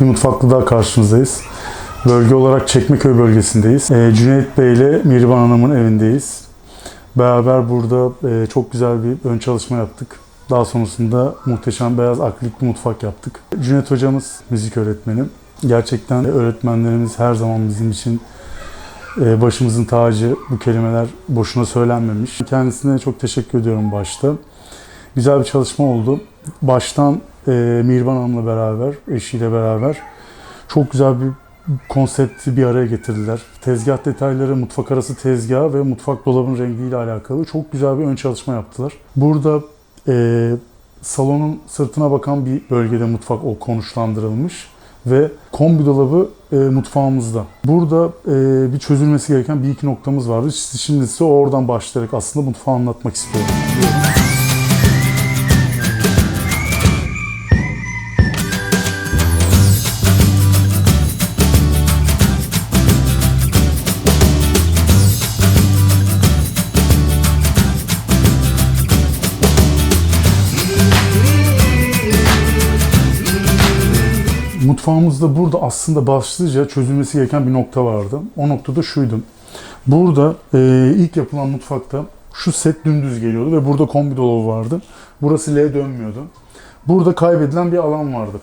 Bir mutfaklı daha karşınızdayız. Bölge olarak Çekmeköy bölgesindeyiz. Ee, Cüneyt Bey ile Mihriban Hanım'ın evindeyiz. Beraber burada e, çok güzel bir ön çalışma yaptık. Daha sonrasında muhteşem beyaz akrilik bir mutfak yaptık. Cüneyt hocamız müzik öğretmeni. Gerçekten öğretmenlerimiz her zaman bizim için e, başımızın tacı. Bu kelimeler boşuna söylenmemiş. Kendisine çok teşekkür ediyorum başta. Güzel bir çalışma oldu. Baştan e, Mirvan Hanım'la beraber, eşiyle beraber çok güzel bir konsepti bir araya getirdiler. Tezgah detayları, mutfak arası tezgah ve mutfak dolabın rengiyle alakalı çok güzel bir ön çalışma yaptılar. Burada e, salonun sırtına bakan bir bölgede mutfak o konuşlandırılmış ve kombi dolabı e, mutfağımızda. Burada e, bir çözülmesi gereken bir iki noktamız vardı. Şimdi size oradan başlayarak aslında mutfağı anlatmak istiyorum. Mutfağımızda burada aslında başlıca çözülmesi gereken bir nokta vardı. O noktada şuydu. Burada e, ilk yapılan mutfakta şu set dümdüz geliyordu ve burada kombi dolabı vardı. Burası L dönmüyordu. Burada kaybedilen bir alan vardı.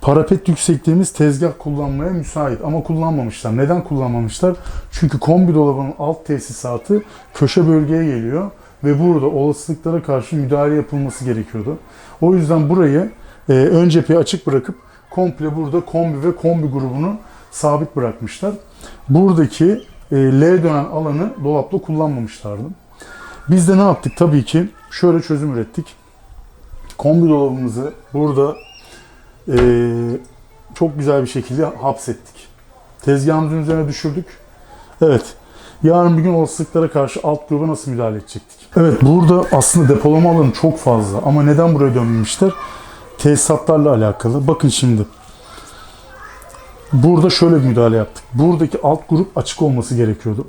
Parapet yüksekliğimiz tezgah kullanmaya müsait ama kullanmamışlar. Neden kullanmamışlar? Çünkü kombi dolabının alt tesisatı köşe bölgeye geliyor ve burada olasılıklara karşı müdahale yapılması gerekiyordu. O yüzden burayı e, ön cepheyi açık bırakıp komple burada kombi ve kombi grubunu sabit bırakmışlar. Buradaki e, L dönen alanı dolapta kullanmamışlardı. Biz de ne yaptık? Tabii ki şöyle çözüm ürettik. Kombi dolabımızı burada e, çok güzel bir şekilde hapsettik. Tezgahımızın üzerine düşürdük. Evet. Yarın bir gün olasılıklara karşı alt gruba nasıl müdahale edecektik? Evet burada aslında depolama alanı çok fazla ama neden buraya dönmemişler? Tesisatlarla alakalı. Bakın şimdi. Burada şöyle bir müdahale yaptık. Buradaki alt grup açık olması gerekiyordu.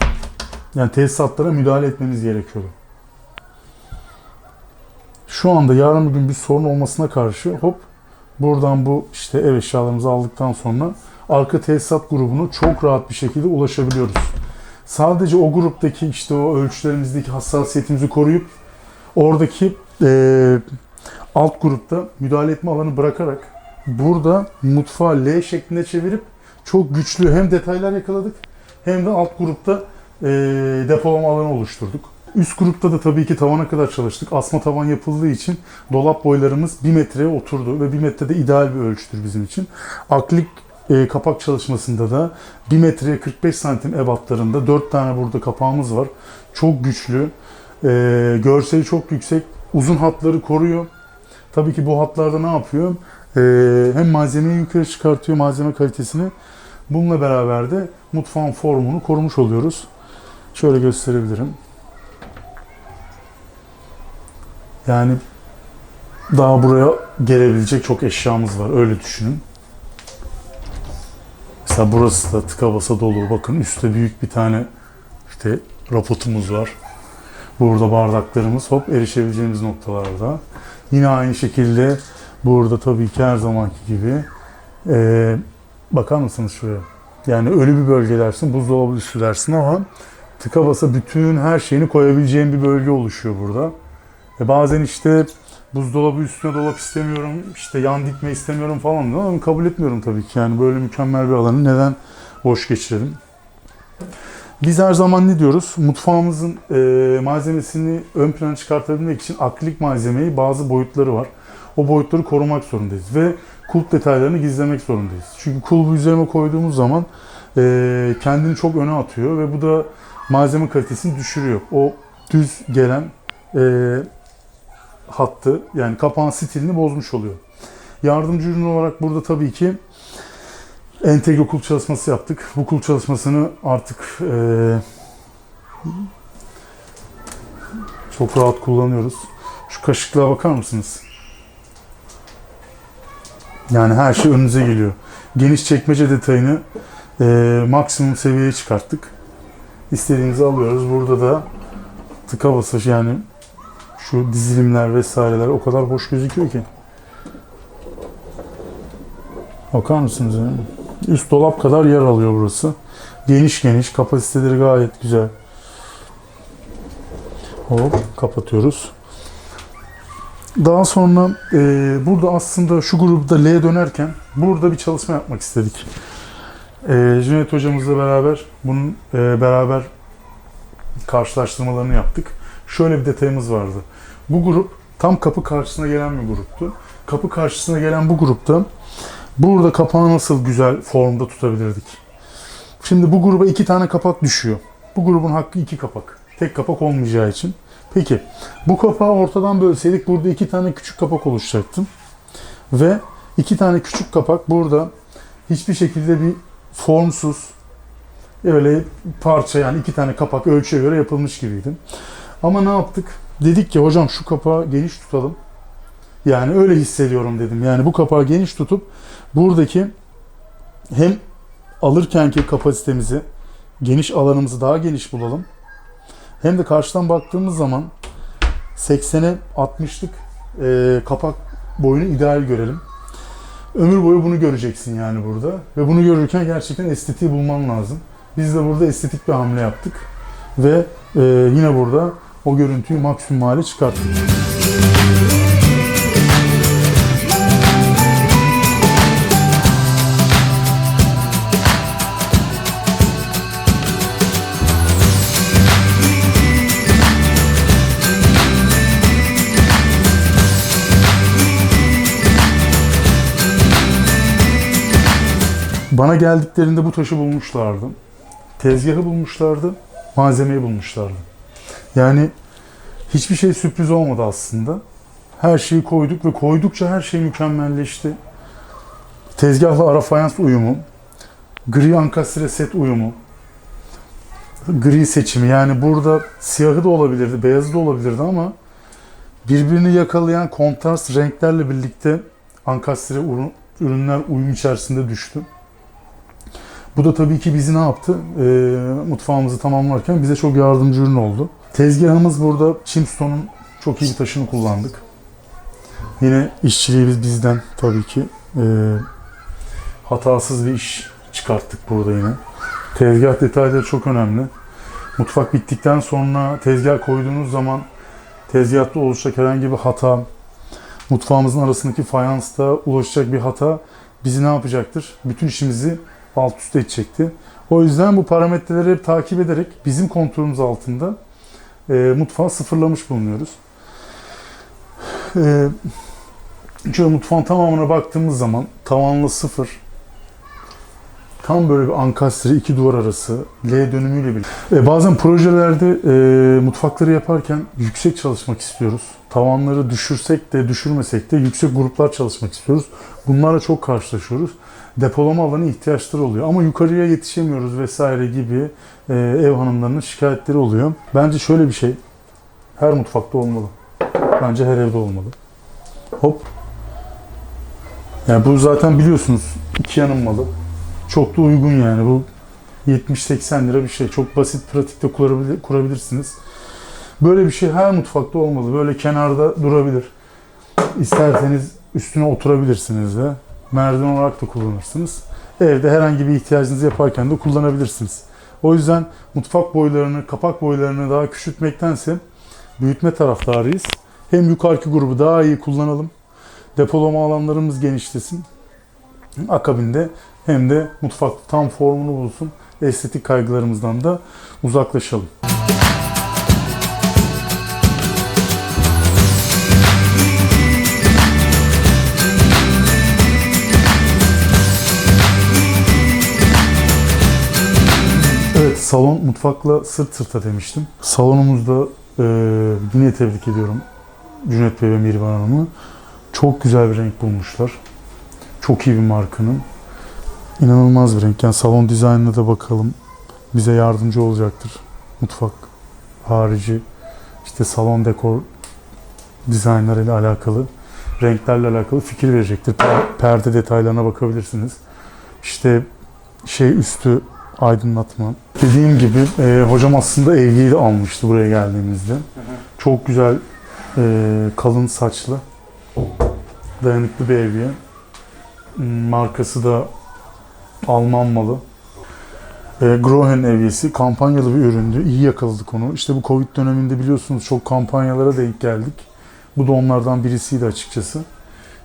Yani tesisatlara müdahale etmemiz gerekiyordu. Şu anda yarın bir gün bir sorun olmasına karşı hop buradan bu işte ev eşyalarımızı aldıktan sonra arka tesisat grubunu çok rahat bir şekilde ulaşabiliyoruz. Sadece o gruptaki işte o ölçülerimizdeki hassasiyetimizi koruyup oradaki eee alt grupta müdahale etme alanı bırakarak burada mutfağı L şeklinde çevirip çok güçlü hem detaylar yakaladık hem de alt grupta e, depolama alanı oluşturduk. Üst grupta da tabii ki tavana kadar çalıştık. Asma tavan yapıldığı için dolap boylarımız 1 metreye oturdu ve 1 metre de ideal bir ölçüdür bizim için. Aklik e, kapak çalışmasında da 1 metreye 45 santim ebatlarında 4 tane burada kapağımız var. Çok güçlü, e, görseli çok yüksek, uzun hatları koruyor. Tabii ki bu hatlarda ne yapıyor? Ee, hem malzemeyi yukarı çıkartıyor, malzeme kalitesini. Bununla beraber de mutfağın formunu korumuş oluyoruz. Şöyle gösterebilirim. Yani daha buraya gelebilecek çok eşyamız var. Öyle düşünün. Mesela burası da tıka basa dolu. Bakın üstte büyük bir tane işte robotumuz var. Burada bardaklarımız hop erişebileceğimiz noktalarda. Yine aynı şekilde burada tabii ki her zamanki gibi ee, bakar mısınız şuraya? Yani ölü bir bölge dersin, buzdolabı üstü dersin ama tıka basa bütün her şeyini koyabileceğin bir bölge oluşuyor burada. E bazen işte buzdolabı üstüne dolap istemiyorum, işte yan dikme istemiyorum falan diyor ama kabul etmiyorum tabii ki. Yani böyle mükemmel bir alanı neden boş geçirelim? Biz her zaman ne diyoruz? Mutfağımızın e, malzemesini ön plana çıkartabilmek için akrilik malzemeyi bazı boyutları var. O boyutları korumak zorundayız ve kulp detaylarını gizlemek zorundayız. Çünkü kulbu üzerine koyduğumuz zaman e, kendini çok öne atıyor ve bu da malzeme kalitesini düşürüyor. O düz gelen e, hattı yani kapağın stilini bozmuş oluyor. Yardımcı ürün olarak burada tabii ki entegre kulp çalışması yaptık. Bu kulp çalışmasını artık e, çok rahat kullanıyoruz. Şu kaşıklığa bakar mısınız? Yani her şey önünüze geliyor. Geniş çekmece detayını e, maksimum seviyeye çıkarttık. İstediğimizi alıyoruz. Burada da tıka basa yani şu dizilimler vesaireler o kadar hoş gözüküyor ki. Bakar mısınız Üst dolap kadar yer alıyor burası. Geniş geniş. Kapasiteleri gayet güzel. Hop kapatıyoruz. Daha sonra e, burada aslında şu grupta L'ye dönerken burada bir çalışma yapmak istedik. E, Cüneyt hocamızla beraber bunun e, beraber karşılaştırmalarını yaptık. Şöyle bir detayımız vardı. Bu grup tam kapı karşısına gelen bir gruptu. Kapı karşısına gelen bu grupta burada kapağı nasıl güzel formda tutabilirdik. Şimdi bu gruba iki tane kapak düşüyor. Bu grubun hakkı iki kapak. Tek kapak olmayacağı için. Peki bu kapağı ortadan bölseydik burada iki tane küçük kapak oluşacaktı. Ve iki tane küçük kapak burada hiçbir şekilde bir formsuz öyle parça yani iki tane kapak ölçüye göre yapılmış gibiydi. Ama ne yaptık? Dedik ki hocam şu kapağı geniş tutalım. Yani öyle hissediyorum dedim. Yani bu kapağı geniş tutup buradaki hem alırkenki kapasitemizi, geniş alanımızı daha geniş bulalım. Hem de karşıdan baktığımız zaman 80'e 60'lık e, kapak boyunu ideal görelim. Ömür boyu bunu göreceksin yani burada. Ve bunu görürken gerçekten estetiği bulman lazım. Biz de burada estetik bir hamle yaptık. Ve e, yine burada o görüntüyü maksimum hale çıkarttık. Bana geldiklerinde bu taşı bulmuşlardı. Tezgahı bulmuşlardı, malzemeyi bulmuşlardı. Yani hiçbir şey sürpriz olmadı aslında. Her şeyi koyduk ve koydukça her şey mükemmelleşti. Tezgahla ara fayans uyumu, gri ankastre set uyumu, gri seçimi yani burada siyahı da olabilirdi, beyazı da olabilirdi ama birbirini yakalayan kontrast renklerle birlikte ankastre ürün- ürünler uyum içerisinde düştü. Bu da tabii ki bizi ne yaptı? Ee, mutfağımızı tamamlarken bize çok yardımcı ürün oldu. Tezgahımız burada Chimstone'un çok iyi bir taşını kullandık. Yine işçiliği biz bizden tabii ki e, hatasız bir iş çıkarttık burada yine. Tezgah detayları çok önemli. Mutfak bittikten sonra tezgah koyduğunuz zaman tezgahta oluşacak herhangi bir hata, mutfağımızın arasındaki fayansta ulaşacak bir hata bizi ne yapacaktır? Bütün işimizi alt üst edecekti. O yüzden bu parametreleri hep takip ederek bizim kontrolümüz altında e, mutfağı sıfırlamış bulunuyoruz. E, şöyle mutfağın tamamına baktığımız zaman tavanlı sıfır, tam böyle bir ankastre iki duvar arası L dönümüyle birlikte. E, bazen projelerde e, mutfakları yaparken yüksek çalışmak istiyoruz. Tavanları düşürsek de düşürmesek de yüksek gruplar çalışmak istiyoruz. Bunlarla çok karşılaşıyoruz depolama alanı ihtiyaçları oluyor. Ama yukarıya yetişemiyoruz vesaire gibi e, ev hanımlarının şikayetleri oluyor. Bence şöyle bir şey, her mutfakta olmalı. Bence her evde olmalı. Hop. Yani bu zaten biliyorsunuz iki yanım malı. Çok da uygun yani bu 70-80 lira bir şey. Çok basit pratikte kurabilir, kurabilirsiniz. Böyle bir şey her mutfakta olmalı. Böyle kenarda durabilir. İsterseniz üstüne oturabilirsiniz de merdiven olarak da kullanırsınız. Evde herhangi bir ihtiyacınızı yaparken de kullanabilirsiniz. O yüzden mutfak boylarını, kapak boylarını daha küçültmektense büyütme taraftarıyız. Hem yukarıki grubu daha iyi kullanalım. Depolama alanlarımız genişlesin. Akabinde hem de mutfak tam formunu bulsun. Estetik kaygılarımızdan da uzaklaşalım. Evet, salon mutfakla sırt sırta demiştim. Salonumuzda e, yine tebrik ediyorum Cüneyt Bey ve Mirvan Hanım'ı. Çok güzel bir renk bulmuşlar. Çok iyi bir markanın. İnanılmaz bir renk. Yani salon dizaynına da bakalım. Bize yardımcı olacaktır. Mutfak harici işte salon dekor dizaynlarıyla alakalı, renklerle alakalı fikir verecektir. Per- Perde detaylarına bakabilirsiniz. İşte şey üstü aydınlatma. Dediğim gibi e, hocam aslında evliyi de almıştı buraya geldiğimizde. Çok güzel e, kalın saçlı dayanıklı bir evliye. Hmm, Markası da Alman malı. E, Grohen evyesi kampanyalı bir üründü. İyi yakaladık onu. İşte bu Covid döneminde biliyorsunuz çok kampanyalara denk geldik. Bu da onlardan birisiydi açıkçası.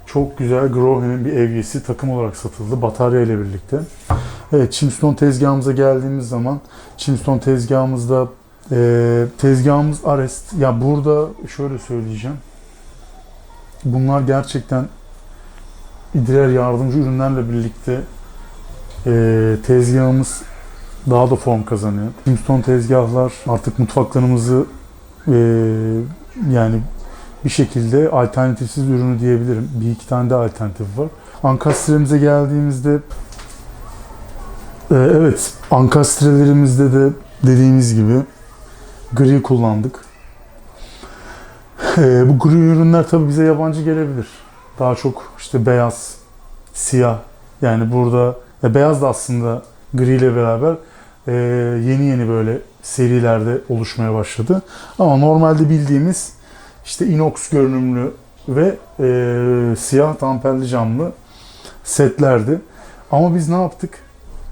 Çok güzel Grohen'in bir evyesi takım olarak satıldı batarya ile birlikte. Evet Chimstone tezgahımıza geldiğimiz zaman Chimstone tezgahımızda e, tezgahımız Arest. Ya burada şöyle söyleyeceğim. Bunlar gerçekten diğer yardımcı ürünlerle birlikte e, tezgahımız daha da form kazanıyor. Chimstone tezgahlar artık mutfaklarımızı e, yani bir şekilde alternatifsiz ürünü diyebilirim. Bir iki tane de alternatif var. Ankastremize geldiğimizde e, evet ankastrelerimizde de dediğimiz gibi gri kullandık. E, bu gri ürünler tabii bize yabancı gelebilir. Daha çok işte beyaz, siyah. Yani burada e, beyaz da aslında gri ile beraber e, yeni yeni böyle serilerde oluşmaya başladı. Ama normalde bildiğimiz işte inox görünümlü ve e, siyah tamperli camlı setlerdi. Ama biz ne yaptık?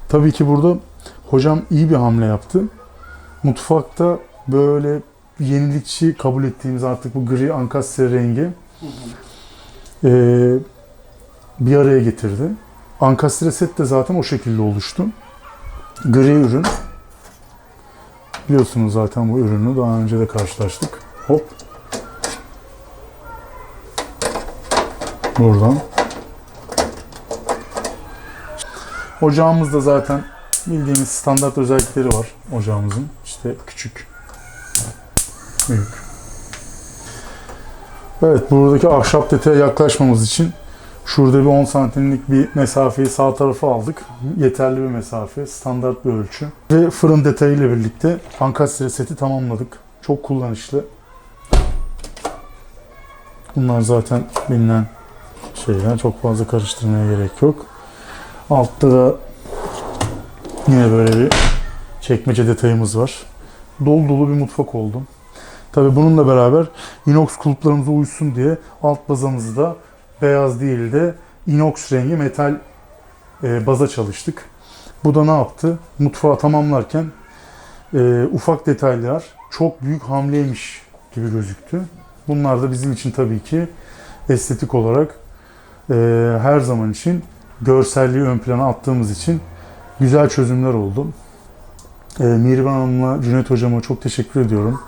Tabii ki burada hocam iyi bir hamle yaptı. Mutfakta böyle yenilikçi kabul ettiğimiz artık bu gri ankastre rengi e, bir araya getirdi. Ankastre set de zaten o şekilde oluştu. Gri ürün. Biliyorsunuz zaten bu ürünü daha önce de karşılaştık. Hop. Buradan. Ocağımızda zaten bildiğimiz standart özellikleri var ocağımızın. İşte küçük, büyük. Evet buradaki ahşap detaya yaklaşmamız için şurada bir 10 santimlik bir mesafeyi sağ tarafa aldık. Yeterli bir mesafe, standart bir ölçü. Ve fırın detayıyla birlikte ankastre seti tamamladık. Çok kullanışlı. Bunlar zaten bilinen şeyler. Çok fazla karıştırmaya gerek yok. Altta da yine böyle bir çekmece detayımız var. Dolu dolu bir mutfak oldu. Tabi bununla beraber inox kulplarımıza uysun diye alt bazamızı da beyaz değil de inox rengi metal e, baza çalıştık. Bu da ne yaptı? Mutfağı tamamlarken e, ufak detaylar çok büyük hamleymiş gibi gözüktü. Bunlar da bizim için tabii ki estetik olarak e, her zaman için görselliği ön plana attığımız için güzel çözümler oldu. E, Mihriban Hanım'la Cüneyt Hocam'a çok teşekkür ediyorum.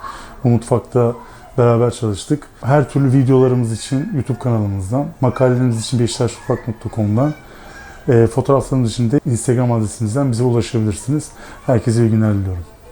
Bu mutfakta beraber çalıştık. Her türlü videolarımız için YouTube kanalımızdan, makalelerimiz için beşiktaşmutfak.com'dan, e, fotoğraflarımız için de Instagram adresimizden bize ulaşabilirsiniz. Herkese iyi günler diliyorum.